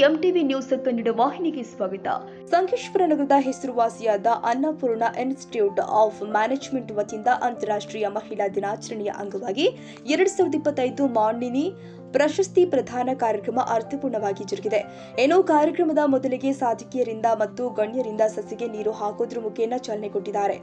MTV news Kannada ವಾಹಿನಿಗೆ ಸ್ವಾಗತ. ಸಂಕೇಶ್ವರ ನಗರದ ಹೆಸರುವಾಸಿಯಾದ ಅನ್ನಪೂರ್ಣ ಇನ್ಸ್ಟಿಟ್ಯೂಟ್ ಆಫ್ ಮ್ಯಾನೇಜ್ಮೆಂಟ್ ವತಿಯಿಂದ ಅಂತಾರಾಷ್ಟ್ರೀಯ ಮಹಿಳಾ ದಿನಾಚರಣೆಯ ಅಂಗವಾಗಿ ಎರಡ್ ಸಾವಿರದ ಇಪ್ಪತ್ತೈದು ಮಾಂಡಿನಿ ಪ್ರಶಸ್ತಿ ಪ್ರಧಾನ ಕಾರ್ಯಕ್ರಮ ಅರ್ಥಪೂರ್ಣವಾಗಿ ಜರುಗಿದೆ. ಏನೋ ಕಾರ್ಯಕ್ರಮದ ಮೊದಲಿಗೆ ಸಾಧಕಿಯರಿಂದ ಮತ್ತು ಗಣ್ಯರಿಂದ ಸಸಿಗೆ ನೀರು ಹಾಕೋದ್ರ ಮುಖೇನ ಚಾಲನೆ ಕೊಟ್ಟಿದ್ದಾರೆ.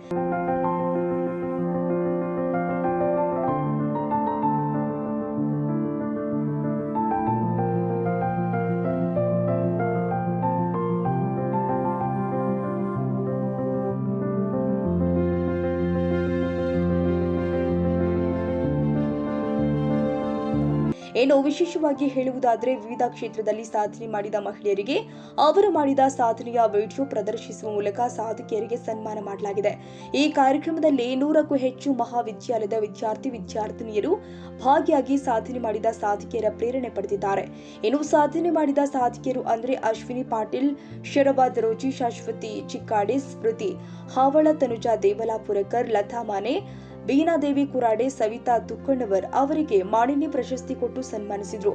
ಏನು ವಿಶೇಷವಾಗಿ ಹೇಳುವುದಾದರೆ ವಿವಿಧ ಕ್ಷೇತ್ರದಲ್ಲಿ ಸಾಧನೆ ಮಾಡಿದ ಮಹಿಳೆಯರಿಗೆ ಅವರು ಮಾಡಿದ ಸಾಧನೆಯ ವಿಡಿಯೋ ಪ್ರದರ್ಶಿಸುವ ಮೂಲಕ ಸಾಧಕಿಯರಿಗೆ ಸನ್ಮಾನ ಮಾಡಲಾಗಿದೆ. ಈ ಕಾರ್ಯಕ್ರಮದಲ್ಲಿ ನೂರಕ್ಕೂ ಹೆಚ್ಚು ಮಹಾವಿದ್ಯಾಲಯದ ವಿದ್ಯಾರ್ಥಿ ವಿದ್ಯಾರ್ಥಿನಿಯರು ಭಾಗಿಯಾಗಿ ಸಾಧನೆ ಮಾಡಿದ ಸಾಧಕಿಯರ ಪ್ರೇರಣೆ ಪಡೆದಿದ್ದಾರೆ. ಇನ್ನು ಸಾಧನೆ ಮಾಡಿದ ಸಾಧಕಿಯರು ಅಂದ್ರೆ ಅಶ್ವಿನಿ ಪಾಟೀಲ್ ಶರಬಾದ್ ದರೋಜಿ, ಶಾಶ್ವತಿ ಚಿಕ್ಕಾಡಿ, ಸ್ಮೃತಿ ಹಾವಳ, ತನುಜಾ ದೇವಲಾಪುರಕರ್, ಲತಾ ಮಾನೆ ಬೀನಾದೇವಿ ಕುರಾಡೆ ಸವಿತಾ ತುಕ್ಕಣ್ಣವರ್ ಅವರಿಗೆ ಮಾಣಿನಿ ಪ್ರಶಸ್ತಿ ಕೊಟ್ಟು ಸನ್ಮಾನಿಸಿದ್ರು.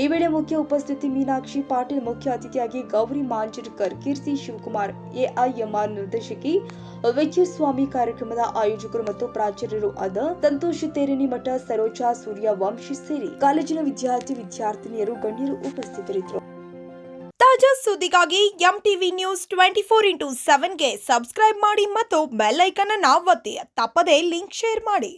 ಈ ವೇಳೆ ಮುಖ್ಯ ಉಪಸ್ಥಿತಿ ಮೀನಾಕ್ಷಿ ಪಾಟೀಲ್ ಮುಖ್ಯ ಅತಿಥಿಯಾಗಿ ಗೌರಿ ಮಾಂಜಿರ್ಕರ್ ಕೀರ್ತಿ ಶಿವಕುಮಾರ್ ಎಐಎಂಆರ್ ನಿರ್ದೇಶಕಿ ವಿಜಯಸ್ವಾಮಿ ಕಾರ್ಯಕ್ರಮದ ಆಯೋಜಕರು ಮತ್ತು ಪ್ರಾಚಾರ್ಯರು ಆದ ಸಂತೋಷ್ ತೇರಿನಿ ಮಠ ಸರೋಜಾ ಸೂರ್ಯ ವಂಶಿ ಸೇರಿ ಕಾಲೇಜಿನ ವಿದ್ಯಾರ್ಥಿ ವಿದ್ಯಾರ್ಥಿನಿಯರು ಗಣ್ಯರು ಉಪಸ್ಥಿತರಿದ್ದರು. ತಾಜಾ ಸುದ್ದಿಗಾಗಿ M TV news twenty four into ಸೆವೆನ್ಗೆ subscribe ಮಾಡಿ ಮತ್ತು ಬೆಲ್ ಐಕನ್ ಅನ್ನು ಒತ್ತಿ. ತಪ್ಪದೇ ಲಿಂಕ್ ಶೇರ್ ಮಾಡಿ.